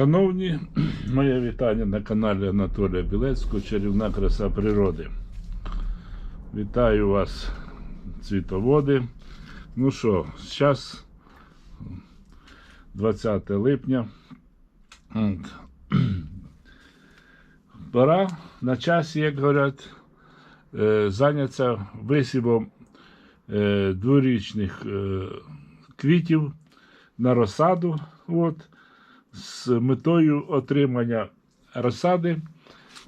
Шановні, моє вітання на каналі Анатолія Білецького Чарівна краса природи. Вітаю вас, цвітоводи. Ну що, зараз 20 липня. Пора на часі, як говорять, е, зайнятися висівом е, дворічних е, квітів на розсаду. От з метою отримання розсади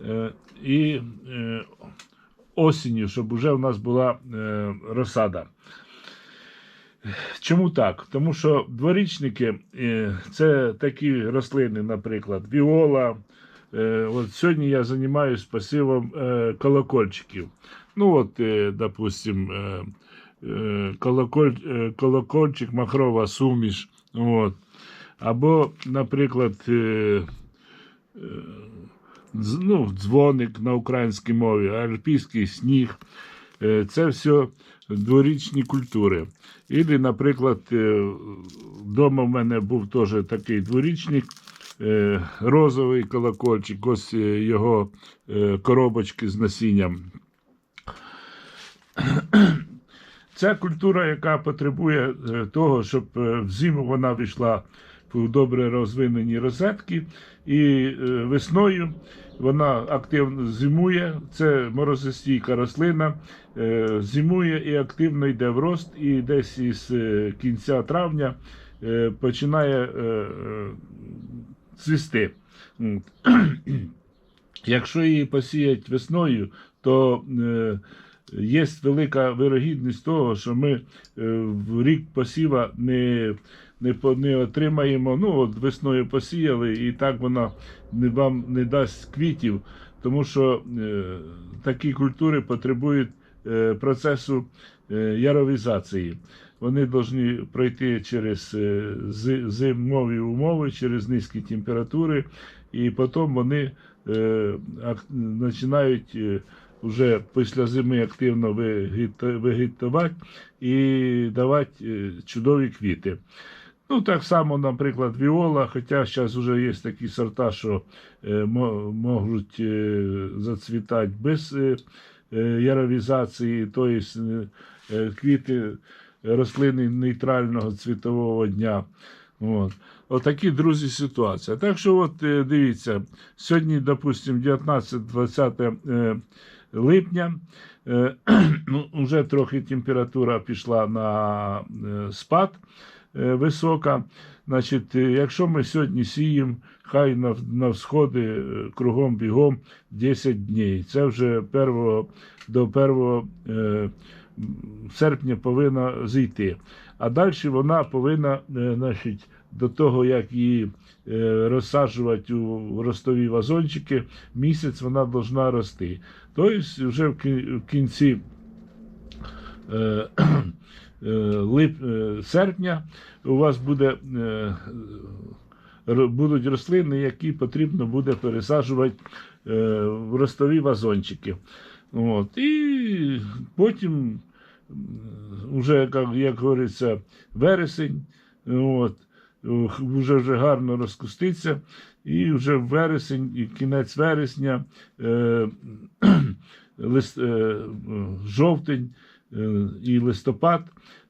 е, і е, осінню, щоб вже в нас була е, розсада. Чому так? Тому що дворічники це такі рослини, наприклад, віола. От сьогодні я займаюся пасивом колокольчиків. Ну, от, допустим, колоколь, колокольчик, махрова суміш. От. Або, наприклад, е, е, ну, дзвоник на українській мові, альпійський сніг. Е, Це все дворічні культури. Ілі, наприклад, вдома в мене був теж такий дворічник, розовий колокольчик, ось його коробочки з насінням. Це культура, яка потребує того, щоб взиму вона війшла в добре розвинені розетки, і е, весною вона активно зимує. Це морозостійка рослина, е, зимує і активно йде в рост, і десь із е, кінця травня починає цвісти. Якщо її посіять весною, то є велика вирогідність того, що ми в рік посіва не, не, не отримаємо. Ну, от весною посіяли, і так вона не, вам не дасть квітів, тому що е, такі культури потребують е, процесу е, яровізації. Вони повинні пройти через е, зимові умови, через низькі температури, і потім вони е, починають е, вже після зими активно вегетувати і давати е, чудові квіти. Ну, так само, наприклад, віола, хоча зараз вже є такі сорта, що е, можуть е, зацвітати без е, е, яровізації, тобто е, квіти рослини нейтрального цвітового дня. От. Отакі, друзі, ситуація. Так що, от е, дивіться, сьогодні, допустимо, 19-20 е, липня. Е, ну, вже трохи температура пішла на спад висока. Значить, е, якщо ми сьогодні сіємо, хай на, на всходи е, кругом бігом 10 днів. Це вже перво, до 1 е, серпня повинна зійти. А далі вона повинна, е, значить, до того, як її е, розсаджувати у ростові вазончики, місяць вона повинна рости. Тобто вже в кінці е, е, лип, е, серпня у вас буде, е, будуть рослини, які потрібно буде пересаджувати е, в ростові вазончики. От. І потім, вже, як, як говориться, вересень, от, вже, вже гарно розкуститься, і вже вересень, і кінець вересня, е, лист, е, жовтень е, і листопад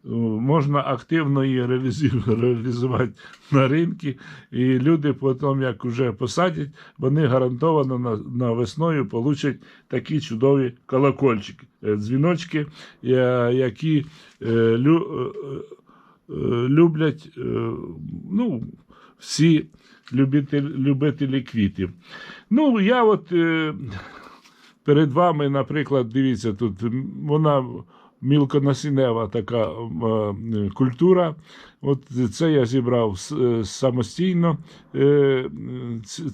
е, можна активно її реалізувати на ринки. І люди потім, як вже посадять, вони гарантовано на, на весною получать такі чудові колокольчики, е, дзвіночки, які е, лю, е, е, люблять е, ну, всі любителі, любителі квітів. Ну, я от е, перед вами, наприклад, дивіться, тут вона мілконасінева така е, культура. От це я зібрав е, самостійно, е,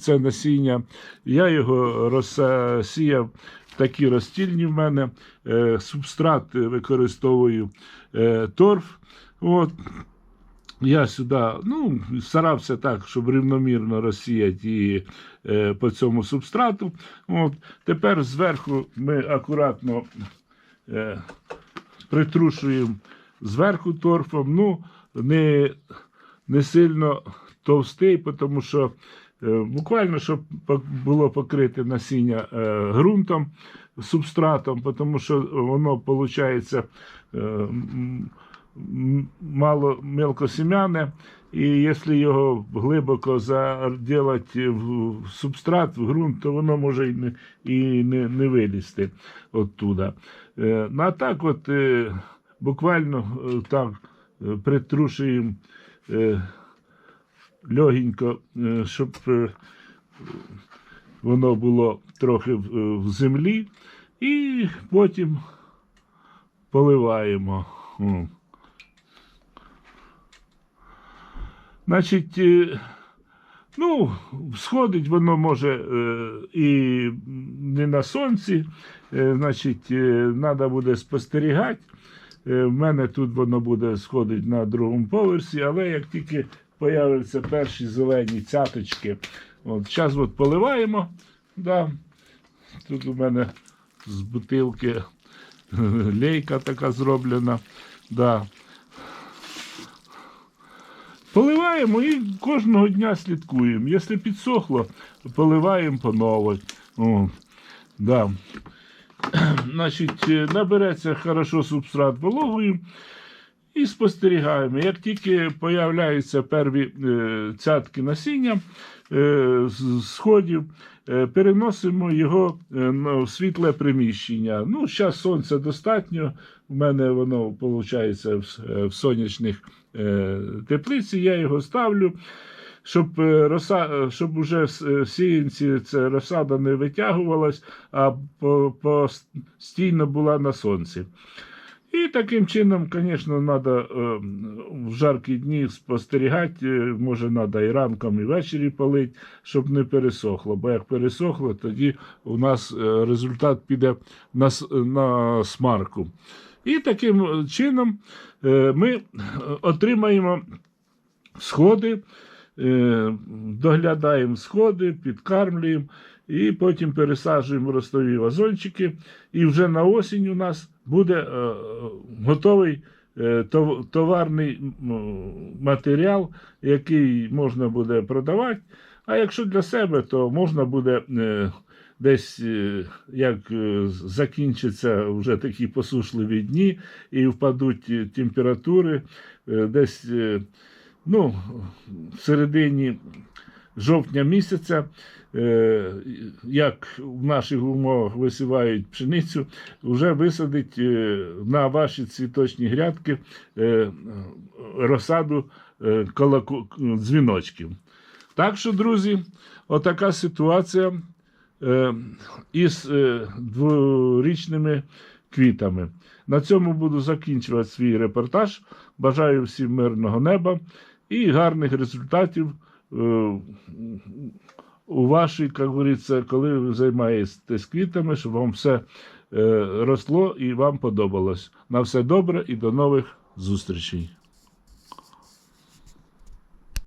це насіння. Я його розсіяв такі розстільні в мене. Субстрат використовую торф. От. Я сюди ну, старався так, щоб рівномірно розсіяти її по цьому субстрату. От. Тепер зверху ми акуратно притрушуємо зверху торфом. Ну, не, не сильно товстий, тому що Е, Буквально, щоб було покрите насіння е, ґрунтом, субстратом, тому що воно виходить мало мелкосем'яне, і якщо його глибоко заділати в субстрат, в ґрунт, то воно може і не, і не, не вилізти оттуда. Е, Ну а так от е, буквально е, так притрушуємо легенько, щоб воно було трохи в землі, і потім поливаємо. Значить, е, ну, сходить воно може е, і не на сонці, е, значить, треба буде спостерігати. В мене тут воно буде сходить на другому поверсі, але як тільки появляться перші зелені цяточки, от, зараз от поливаємо. Да. Тут у мене з бутилки лейка така зроблена. Да. Поливаємо і кожного дня слідкуємо. Якщо підсохло, поливаємо по новій. О, да. Значить, е, набереться хорошо субстрат вологою і спостерігаємо. Як тільки появляються перві е, цятки насіння е, сходів, е, переносимо його на світле приміщення. Ну, зараз сонця достатньо. У мене воно виходить в, в сонячних теплиці. Я його ставлю. Щоб роса, щоб уже в сіянці ця розсада не витягувалась, а постійно була на сонці. І таким чином, звісно, треба в жаркі дні спостерігати. е, Може, треба і ранком, і ввечері полити, щоб не пересохло. Бо як пересохло, тоді у нас е, результат піде на, на смарку. І таким чином е, ми е, отримаємо сходи, доглядаємо сходи, підкармлюємо і потім пересаджуємо ростові вазончики. І вже на осінь у нас буде е, готовий е, товарний матеріал, який можна буде продавати. А якщо для себе, то можна буде е, десь, е, як е, закінчаться вже такі посушливі дні і впадуть е, температури, е, десь е, ну, в середині жовтня місяця, е, як в наших умовах висівають пшеницю, вже висадить е, на ваші цвіточні грядки е, розсаду дзвіночків. Так що, друзі, отака ситуація із дворічними квітами. На цьому буду закінчувати свій репортаж. Бажаю всім мирного неба і гарних результатів у вашій, як говориться, коли ви займаєтесь квітами, щоб вам все е, росло і вам подобалось. На все добре і до нових зустрічей.